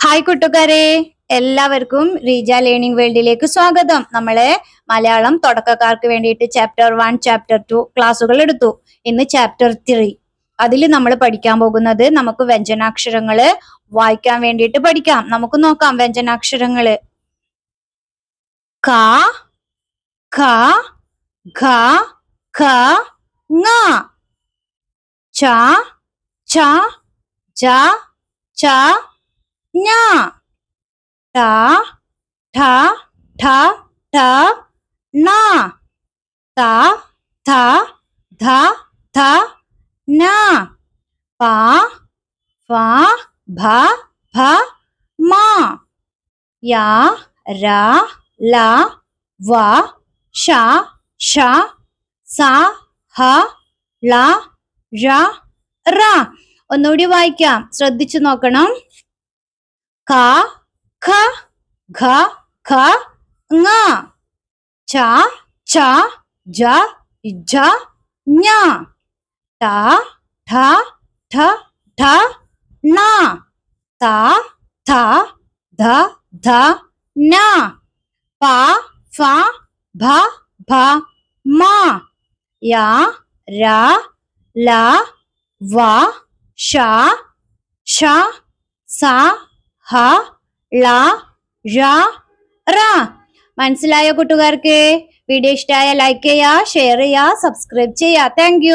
Hi കൂട്ടുകാരെ. എല്ലാവർക്കും Reeja learning വേൾഡിലേക്ക് സ്വാഗതം. നമ്മളെ മലയാളം തുടക്കക്കാർക്ക് വേണ്ടിയിട്ട് ചാപ്റ്റർ വൺ ചാപ്റ്റർ ടു ക്ലാസ്സുകൾ എടുത്തു. ഇന്ന് ചാപ്റ്റർ ത്രീ അതിൽ നമ്മൾ പഠിക്കാൻ പോകുന്നത് നമുക്ക് വ്യഞ്ജനാക്ഷരങ്ങൾ വായിക്കാൻ വേണ്ടിയിട്ട് പഠിക്കാം. നമുക്ക് നോക്കാം വ്യഞ്ജനാക്ഷരങ്ങൾ. ങ. ച ച ജ ച ഞ ട ഠ ഠ ഠ ണ ത ഥ ധ ധ ന പ ഫ ഭ ഭ മ യ ര ല വ ഷ ഷ സ ഹ ള ഴ റ ഒന്നുകൂടി വായിക്കാം. ശ്രദ്ധിച്ചു നോക്കണം. ക ഖ ഘ ഖ ങ ച ച ജ ജ ഞ ട ഠ ഠ ഠ ണ ത ഥ ധ ധ ന പ ഫ ഭ ഭ മ യ ര ല വ ഷ ഷ സ ഹ ള ഴ റ. മനസ്സിലായോ കൂട്ടുകാർക്ക്? വീഡിയോ ഇഷ്ടമായ ലൈക്ക് ചെയ്യുക ഷെയർ ചെയ്യുക സബ്സ്ക്രൈബ് ചെയ്യുക. താങ്ക്